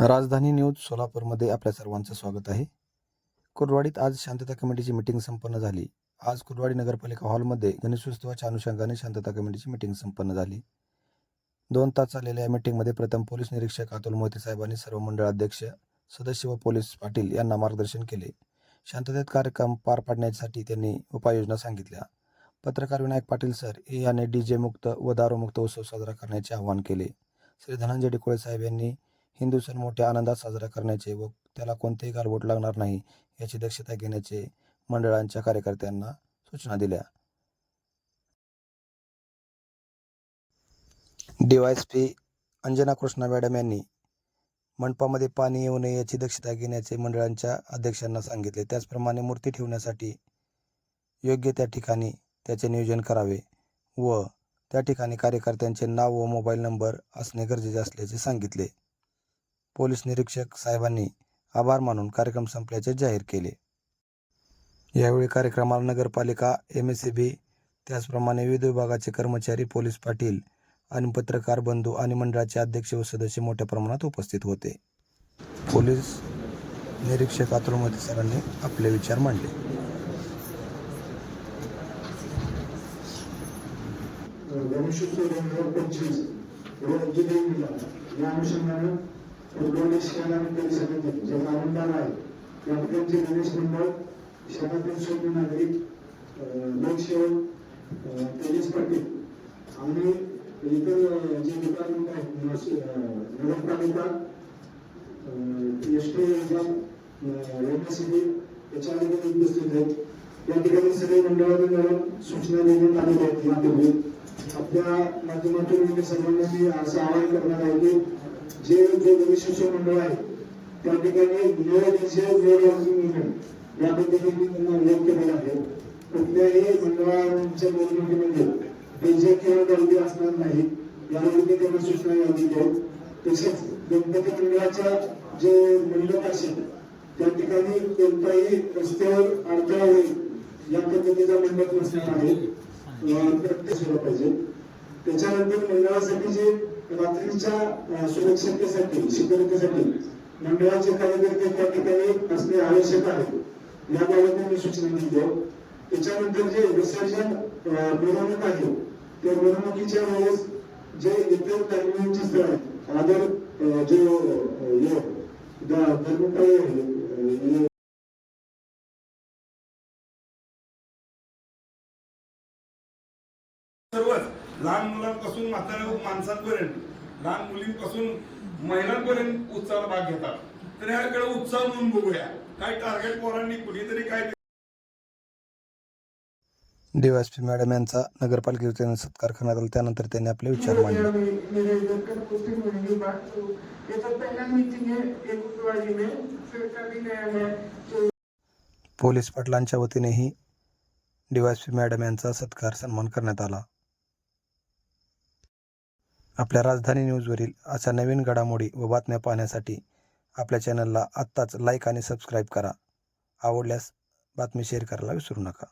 राजधानी न्यूज सोलापूरमध्ये आपल्या सर्वांचं स्वागत आहे. कुरवाडीत आज शांतता कमिटीची मिटिंग संपन्न झाली. आज कुरवाडी नगरपालिका हॉलमध्ये गणेशोत्सवाच्या अनुषंगाने शांतता कमिटीची मिटिंग संपन्न झाली. दोन तास चाललेल्या या मिटिंगमध्ये प्रथम पोलीस निरीक्षक अतुल मोहिते साहेबांनी सर्व मंडळ अध्यक्ष सदस्य व पोलीस पाटील यांना मार्गदर्शन केले. शांततेत कार्यक्रम पार पाडण्यासाठी त्यांनी उपाययोजना सांगितल्या. पत्रकार विनायक पाटील सर याने डी जे मुक्त व दारूमुक्त उत्सव साजरा करण्याचे आवाहन केले. श्री धनंजय डिकोळे साहेब यांनी हिंदू सण मोठ्या आनंदात साजरा करण्याचे व त्याला कोणतेही गालबोट लागणार नाही याची दक्षता घेण्याचे मंडळांच्या कार्यकर्त्यांना सूचना दिल्या. डीवायएसपी अंजना कृष्णा मॅडम यांनी मंडपामध्ये पाणी येऊ नये याची दक्षता घेण्याचे मंडळांच्या अध्यक्षांना सांगितले. त्याचप्रमाणे मूर्ती ठेवण्यासाठी योग्य त्या ठिकाणी त्याचे नियोजन करावे व त्या ठिकाणी कार्यकर्त्यांचे नाव व मोबाईल नंबर असणे गरजेचे असल्याचे सांगितले. पोलीस निरीक्षक साहेबांनी आभार मानून कार्यक्रम संपल्याचे जाहीर केले. यावेळी कार्यक्रमाला नगरपालिका एम एस सी बी त्याचप्रमाणे विविध विभागाचे कर्मचारी पोलीस पाटील आणि पत्रकार बंधू आणि मंडळाचे अध्यक्ष व सदस्य मोठ्या प्रमाणात उपस्थित होते. पोलीस निरीक्षक अतुल मोदी सरांनी आपले विचार मांडले. गणेशोत्सव दोन हजार पंचवीस या अनुषंगानं इंडोनेशियन शहर आणि परिसरातील जे नामदार आहेत त्यांचे गणेश मंडळ शहरातील सर्व नागरिक अं, लोकसेवक तेजस पाटील आणि इतर जे डिपार्टमेंट आहेत नगरपालिका S T exam M S C B याच्या अधिकारी उपस्थित आहेत. या ठिकाणी सगळे मंडळाने मिळून सूचना देण्यात आलेल्या आहेत. यापूर्वी आपल्या माध्यमातून म्हणजे मी सर्वांना मी असं आवाहन करणार आहे की जे जे गणेशोत्सव मंडळ आहे त्या ठिकाणी नो डीजे नो या पद्धतीने त्यांना उल्लेख केलेला आहे. कुठल्याही मंडळांच्या निवडणुकीमध्ये डीजे म्हणजे किंवा गर्दी असणार नाही यावरती त्यांना सूचना यादी देऊ तसेच गणपती मंडळाच्या जे मंडप असेल त्या ठिकाणी कोणताही रस्त्यावर अडथळा होईल या पद्धतीचा मंडप नसणार आहे. अं, प्रत्येक पाहिजे. त्याच्यानंतर मंडळासाठी जे रात्रीच्या अं, सुरक्षिततेसाठी सिक्युरिटीसाठी मंडळाचे कार्यकर्ते त्या ठिकाणी असणे आवश्यक आहे. याबाबत मी सूचना दिली त्याच्यानंतर जे विसर्जन मिरवणूक आहे त्या मिरवणुकीच्या वेळेस जे इतर धर्मीयांची स्थळ आहेत आदर जो अं, आहे, सर्वच लहान मुलांपासून म्हाताऱ्या माणसांपर्यंत लहान मुलींपासून महिलांपर्यंत उत्साहाला भाग घेतात. तर ह्याकडे उत्साह म्हणून बघूया. काय टार्गेट पोरांनी कुणीतरी काय डीवायएसपी मॅडम यांचा नगरपालिकेने सत्कार करण्यात आला. त्यानंतर त्यांनी आपले विचार मांडले. पोलीस पाटलांच्या वतीनेही डीवायएसपी मॅडम यांचा सत्कार सन्मान करण्यात आला. आपल्या राजधानी न्यूजवरील अशा नवीन घडामोडी व बातम्या पाहण्यासाठी आपल्या चॅनलला आत्ताच लाईक आणि सबस्क्राईब करा. आवडल्यास बातमी शेअर करायला विसरू नका.